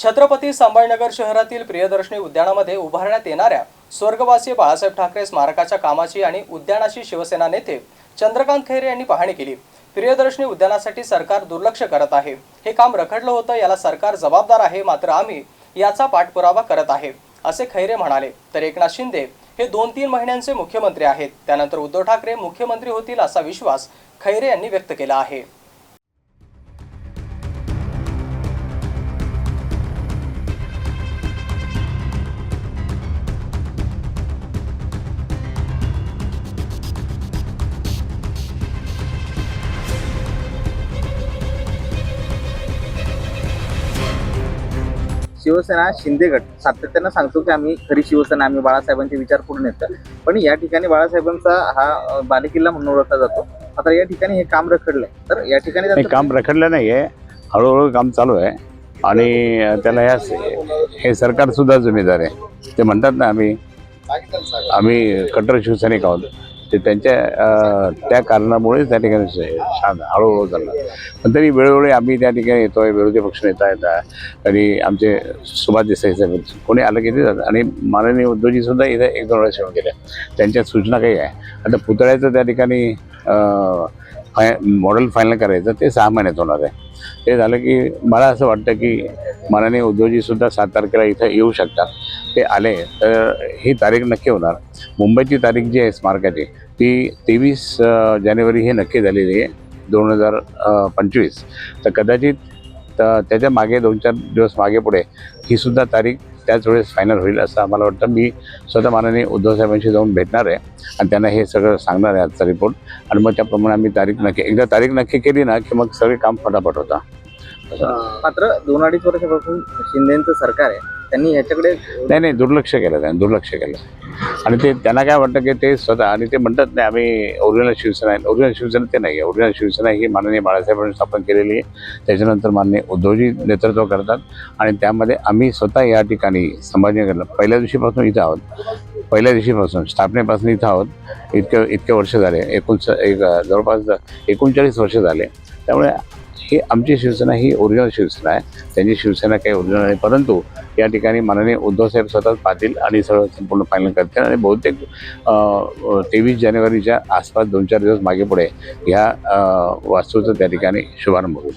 छत्रपती संभाजीनगर शहरातील प्रियदर्शनी उद्यानामध्ये उभारण्यात येणाऱ्या स्वर्गवासी बाळासाहेब ठाकरे स्मारकाच्या कामाची आणि उद्यानाशी शिवसेना नेते चंद्रकांत खैरे यांनी पाहणी केली. प्रियदर्शनी उद्यानासाठी सरकार दुर्लक्ष करत आहे. हे काम रखडलं होतं याला सरकार जबाबदार आहे मात्र आम्ही याचा पाठपुरावा करत आहे असे खैरे म्हणाले. तर एकनाथ शिंदे हे दोन तीन महिन्यांचे मुख्यमंत्री आहेत. त्यानंतर उद्धव ठाकरे मुख्यमंत्री होतील असा विश्वास खैरे यांनी व्यक्त केला आहे. शिवसेना शिंदे गट. सातत्यानं सांगतो की आम्ही खरी शिवसेना आम्ही बाळासाहेबांचे विचार पूर्ण येतात पण या ठिकाणी बाळासाहेबांचा हा बालेकिल्ला म्हणून ओळखला जातो. आता या ठिकाणी हे काम रखडलंय. तर या ठिकाणी काम रखडलं नाही आहे हळूहळू काम चालू आहे. आणि त्याला ह्या हे सरकार सुद्धा जिम्मेदार आहे. ते म्हणतात ना आम्ही आम्ही कट्टर शिवसैनिक आहोत. ते त्यांच्या त्या कारणामुळे त्या ठिकाणी छान हळूहळू चाललं. पण तरी वेळोवेळी आम्ही त्या ठिकाणी येतो आहे विरोधी पक्ष नेता येतात आणि आमचे सुभाष देसाई साहेब कोणी आलं की ते जातात. आणि माननीय उद्धवजी इथं एक दोन वेळा सेवन केल्या. त्यांच्या सूचना काही आहे. आता पुतळ्याचं त्या ठिकाणी फाय मॉडेल फायनल करायचं ते सहा महिन्यात होणार आहे. ते झालं की मला असं वाटतं की माननीय उद्योजीसुद्धा सात तारखेला इथं येऊ शकतात. ते आले तर ही तारीख नक्की होणार. मुंबईची तारीख जी आहे स्मारकाची ती तेवीस जानेवारी हे नक्की झालेली आहे दोन हजार पंचवीस. तर कदाचित त्याच्यामागे दोन चार दिवस मागे पुढे ही सुद्धा तारीख त्याच वेळेस फायनल होईल असं आम्हाला वाटतं. मी स्वतः माननीय उद्धव साहेबांशी जाऊन भेटणार आहे आणि त्यांना हे सगळं सांगणार आहे आजचा रिपोर्ट आणि मग त्याप्रमाणे आम्ही तारीख नक्की एकदा तारीख नक्की केली ना की मग सगळे काम फटाफट होता मात्र दोन अडीच वर्षापासून शिंदेचं सरकार आहे. त्यांनी ह्याच्याकडे नाही नाही दुर्लक्ष केलं त्याने दुर्लक्ष केलं. आणि ते त्यांना काय वाटतं की ते स्वतः आणि ते म्हणतात नाही आम्ही ओरिजिनल शिवसेना आहे. ओरिजिनल शिवसेना ते नाही आहे. ओरिजिनल शिवसेना ही माननीय बाळासाहेबांनी स्थापन केलेली आहे. त्याच्यानंतर माननीय उद्धवजी नेतृत्व करतात. आणि त्यामध्ये आम्ही स्वतः या ठिकाणी संभाजीनगरला पहिल्या दिवशीपासून इथं आहोत. पहिल्या दिवशीपासून स्थापनेपासून इथं आहोत. इतके इतके वर्ष झाले. एकूण एक जवळपास एकोणचाळीस वर्ष झाले. त्यामुळे ही आमची शिवसेना ही ओरिजिनल शिवसेना आहे. त्यांची शिवसेना काही ओरिजिनल नाही परंतु या ठिकाणी माननीय उद्धवसाहेब स्वतः पाहतील आणि सगळं संपूर्ण फायनल करतील आणि बहुतेक तेवीस जानेवारीच्या आसपास दोन चार दिवस मागे पुढे ह्या वास्तूचा त्या ठिकाणी शुभारंभ होईल.